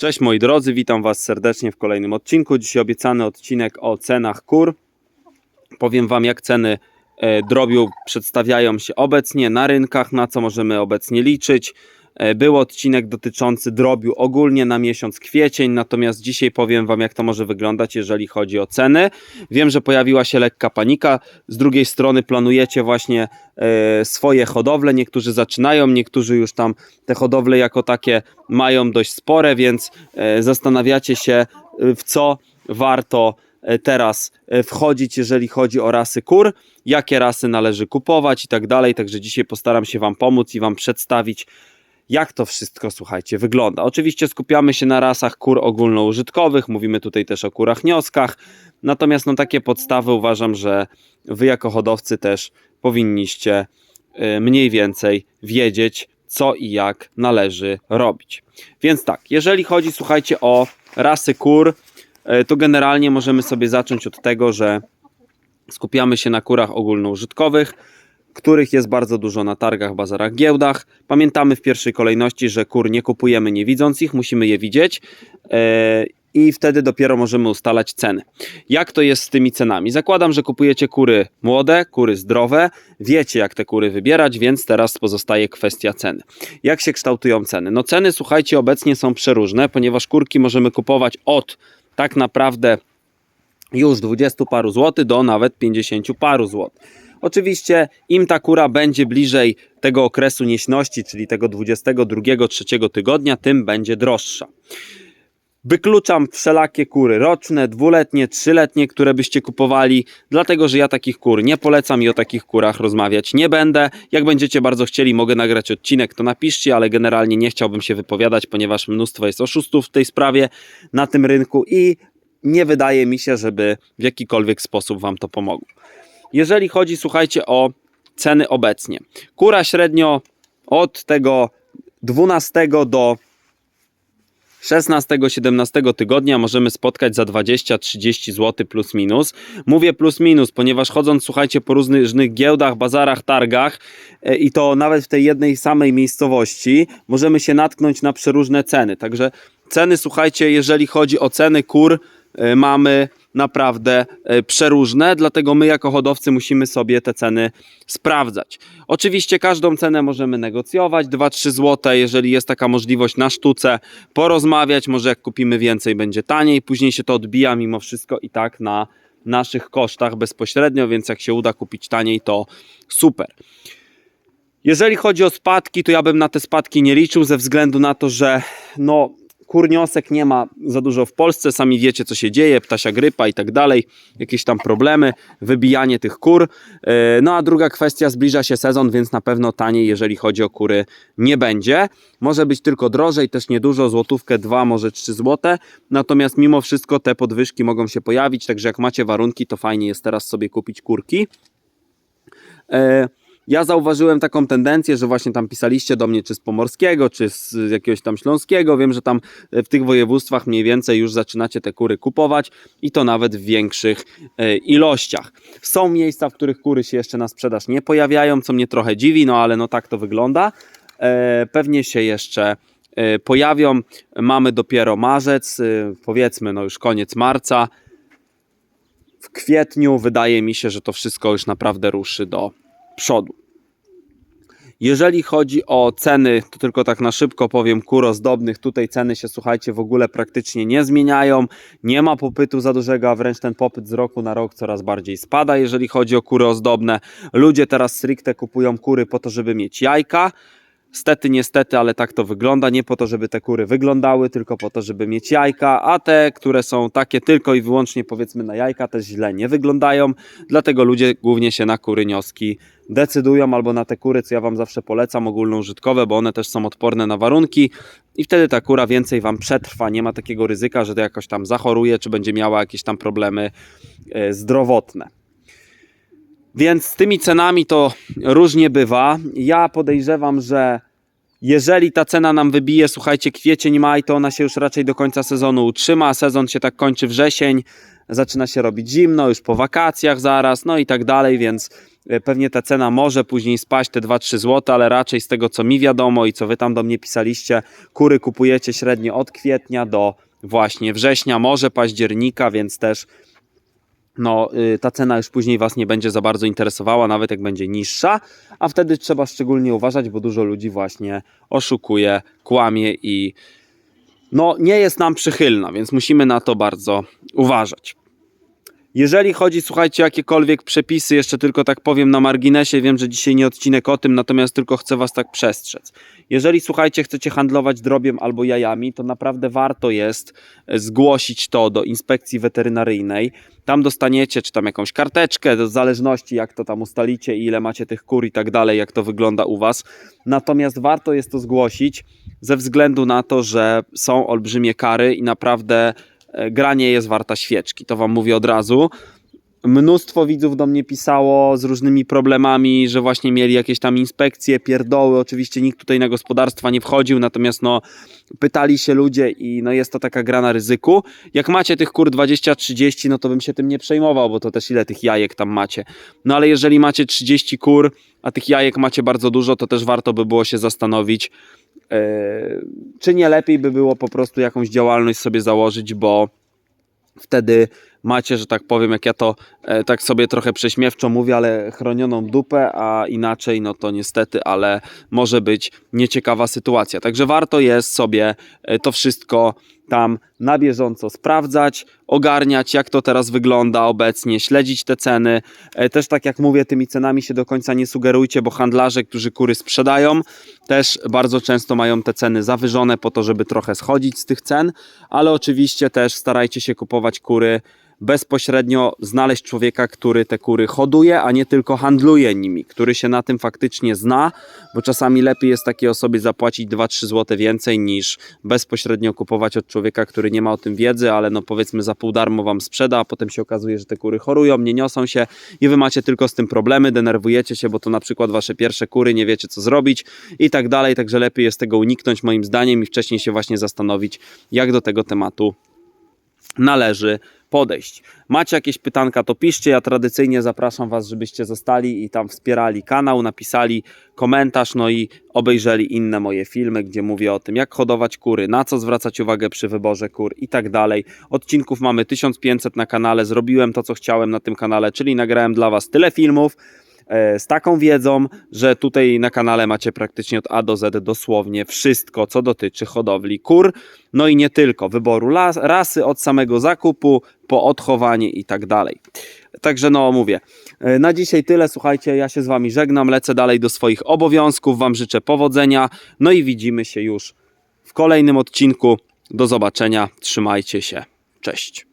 Cześć moi drodzy, witam Was serdecznie w kolejnym odcinku. Dzisiaj obiecany odcinek o cenach kur. Powiem Wam, jak ceny e, drobiu przedstawiają się obecnie na rynkach, na co możemy obecnie liczyć. E, Był odcinek dotyczący drobiu ogólnie na miesiąc kwiecień, natomiast dzisiaj powiem Wam, jak to może wyglądać, jeżeli chodzi o ceny. Wiem, że pojawiła się lekka panika. Z drugiej strony planujecie właśnie e, swoje hodowle. Niektórzy zaczynają, niektórzy już tam te hodowle jako takie mają dość spore, więc e, zastanawiacie się, w co warto teraz wchodzić, jeżeli chodzi o rasy kur, jakie rasy należy kupować i tak dalej. Także dzisiaj postaram się Wam pomóc i Wam przedstawić, jak to wszystko, słuchajcie, wygląda. Oczywiście skupiamy się na rasach kur ogólnoużytkowych, mówimy tutaj też o kurach nioskach, natomiast no takie podstawy uważam, że Wy jako hodowcy też powinniście y, mniej więcej wiedzieć, co i jak należy robić. Więc tak, jeżeli chodzi, słuchajcie, o rasy kur, y, to generalnie możemy sobie zacząć od tego, że skupiamy się na kurach ogólnoużytkowych, których jest bardzo dużo na targach, bazarach, giełdach. Pamiętamy w pierwszej kolejności, że kur nie kupujemy nie widząc ich, musimy je widzieć. e, I wtedy dopiero możemy ustalać ceny. Jak to jest z tymi cenami? Zakładam, że kupujecie kury młode, kury zdrowe, wiecie jak te kury wybierać, więc teraz pozostaje kwestia ceny. Jak się kształtują ceny? No ceny, słuchajcie, obecnie są przeróżne, ponieważ kurki możemy kupować od tak naprawdę już 20 paru złotych do nawet 50 paru złotych. Oczywiście im ta kura będzie bliżej tego okresu nieśności, czyli tego 22-3 tygodnia, tym będzie droższa. Wykluczam wszelakie kury roczne, dwuletnie, trzyletnie, które byście kupowali, dlatego że ja takich kur nie polecam i o takich kurach rozmawiać nie będę. Jak będziecie bardzo chcieli, mogę nagrać odcinek, to napiszcie, ale generalnie nie chciałbym się wypowiadać, ponieważ mnóstwo jest oszustów w tej sprawie na tym rynku i nie wydaje mi się, żeby w jakikolwiek sposób Wam to pomogło. Jeżeli chodzi, słuchajcie, o ceny obecnie. Kura średnio od tego 12 do 16-17 tygodnia możemy spotkać za 20-30 zł plus minus. Mówię plus minus, ponieważ chodząc, słuchajcie, po różnych giełdach, bazarach, targach e, i to nawet w tej jednej samej miejscowości możemy się natknąć na przeróżne ceny. Także ceny, słuchajcie, jeżeli chodzi o ceny kur, e, mamy naprawdę e, przeróżne, dlatego my jako hodowcy musimy sobie te ceny sprawdzać. Oczywiście każdą cenę możemy negocjować, 2-3 zł, jeżeli jest taka możliwość na sztuce, porozmawiać, może jak kupimy więcej będzie taniej, później się to odbija mimo wszystko i tak na naszych kosztach bezpośrednio, więc jak się uda kupić taniej, to super. Jeżeli chodzi o spadki, to ja bym na te spadki nie liczył ze względu na to, że no, kurniosek nie ma za dużo w Polsce, sami wiecie co się dzieje, ptasia grypa i tak dalej, jakieś tam problemy, wybijanie tych kur. E, No a druga kwestia, zbliża się sezon, więc na pewno taniej, jeżeli chodzi o kury, nie będzie. Może być tylko drożej, też niedużo, złotówkę, dwa, może trzy złote, natomiast mimo wszystko te podwyżki mogą się pojawić, także jak macie warunki, to fajnie jest teraz sobie kupić kurki. E, ja zauważyłem taką tendencję, że właśnie tam pisaliście do mnie, czy z Pomorskiego, czy z jakiegoś tam Śląskiego. Wiem, że tam w tych województwach mniej więcej już zaczynacie te kury kupować i to nawet w większych e, ilościach. Są miejsca, w których kury się jeszcze na sprzedaż nie pojawiają, co mnie trochę dziwi, no ale no tak to wygląda. E, Pewnie się jeszcze e, pojawią. Mamy dopiero marzec, e, powiedzmy, no już koniec marca. W kwietniu wydaje mi się, że to wszystko już naprawdę ruszy do przodu. Jeżeli chodzi o ceny, to tylko tak na szybko powiem, kur ozdobnych, tutaj ceny się, słuchajcie, w ogóle praktycznie nie zmieniają, nie ma popytu za dużego, a wręcz ten popyt z roku na rok coraz bardziej spada, jeżeli chodzi o kury ozdobne. Ludzie teraz stricte kupują kury po to, żeby mieć jajka, Stety, niestety, ale tak to wygląda. Nie po to, żeby te kury wyglądały, tylko po to, żeby mieć jajka, a te, które są takie tylko i wyłącznie powiedzmy na jajka, też źle nie wyglądają. Dlatego ludzie głównie się na kury nioski decydują albo na te kury, co ja Wam zawsze polecam, ogólnoużytkowe, bo one też są odporne na warunki i wtedy ta kura więcej Wam przetrwa. Nie ma takiego ryzyka, że to jakoś tam zachoruje, czy będzie miała jakieś tam problemy e, zdrowotne. Więc z tymi cenami to różnie bywa. Ja podejrzewam, że jeżeli ta cena nam wybije, słuchajcie, kwiecień, maj, to ona się już raczej do końca sezonu utrzyma. Sezon się tak kończy wrzesień, zaczyna się robić zimno, już po wakacjach zaraz, no i tak dalej, więc E, Pewnie ta cena może później spaść te 2-3 zł, ale raczej z tego co mi wiadomo i co wy tam do mnie pisaliście, kury kupujecie średnio od kwietnia do właśnie września, może października, więc też no, y, ta cena już później Was nie będzie za bardzo interesowała, nawet jak będzie niższa, a wtedy trzeba szczególnie uważać, bo dużo ludzi właśnie oszukuje, kłamie i no, nie jest nam przychylna, więc musimy na to bardzo uważać. Jeżeli chodzi, słuchajcie, jakiekolwiek przepisy, jeszcze tylko tak powiem na marginesie, wiem, że dzisiaj nie odcinek o tym, natomiast tylko chcę Was tak przestrzec. Jeżeli, słuchajcie, chcecie handlować drobiem albo jajami, to naprawdę warto jest e, zgłosić to do inspekcji weterynaryjnej. Tam dostaniecie, czy tam jakąś karteczkę, w zależności jak to tam ustalicie, ile macie tych kur i tak dalej, jak to wygląda u Was. Natomiast warto jest to zgłosić ze względu na to, że są olbrzymie kary i naprawdę gra nie jest warta świeczki. To Wam mówię od razu. Mnóstwo widzów do mnie pisało z różnymi problemami, że właśnie mieli jakieś tam inspekcje, pierdoły. Oczywiście nikt tutaj na gospodarstwa nie wchodził, natomiast no, pytali się ludzie i no, jest to taka gra na ryzyku. Jak macie tych kur 20-30, no to bym się tym nie przejmował, bo to też ile tych jajek tam macie. No ale jeżeli macie 30 kur, a tych jajek macie bardzo dużo, to też warto by było się zastanowić, czy nie lepiej by było po prostu jakąś działalność sobie założyć, bo wtedy macie, że tak powiem, jak ja to e, tak sobie trochę prześmiewczo mówię, ale chronioną dupę, a inaczej, no to niestety, ale może być nieciekawa sytuacja. Także warto jest sobie e, to wszystko tam na bieżąco sprawdzać, ogarniać, jak to teraz wygląda obecnie, śledzić te ceny. E, Też tak jak mówię, tymi cenami się do końca nie sugerujcie, bo handlarze, którzy kury sprzedają, też bardzo często mają te ceny zawyżone po to, żeby trochę schodzić z tych cen, ale oczywiście też starajcie się kupować kury bezpośrednio znaleźć człowieka, który te kury hoduje, a nie tylko handluje nimi, który się na tym faktycznie zna, bo czasami lepiej jest takiej osobie zapłacić 2-3 zł więcej niż bezpośrednio kupować od człowieka, który nie ma o tym wiedzy, ale no powiedzmy za pół darmo wam sprzeda, a potem się okazuje, że te kury chorują, nie niosą się i wy macie tylko z tym problemy, denerwujecie się, bo to na przykład wasze pierwsze kury, nie wiecie co zrobić i tak dalej, także lepiej jest tego uniknąć moim zdaniem i wcześniej się właśnie zastanowić, jak do tego tematu należy podejść. Macie jakieś pytanka, to piszcie. Ja tradycyjnie zapraszam Was, żebyście zostali i tam wspierali kanał, napisali komentarz, no i obejrzeli inne moje filmy, gdzie mówię o tym, jak hodować kury, na co zwracać uwagę przy wyborze kur i tak dalej. Odcinków mamy 1500 na kanale, zrobiłem to, co chciałem na tym kanale, czyli nagrałem dla Was tyle filmów, z taką wiedzą, że tutaj na kanale macie praktycznie od A do Z dosłownie wszystko, co dotyczy hodowli kur, no i nie tylko, wyboru las, rasy od samego zakupu po odchowanie i tak dalej. Także no mówię, e, na dzisiaj tyle, słuchajcie, ja się z Wami żegnam, lecę dalej do swoich obowiązków, Wam życzę powodzenia, no i widzimy się już w kolejnym odcinku. Do zobaczenia, trzymajcie się, cześć.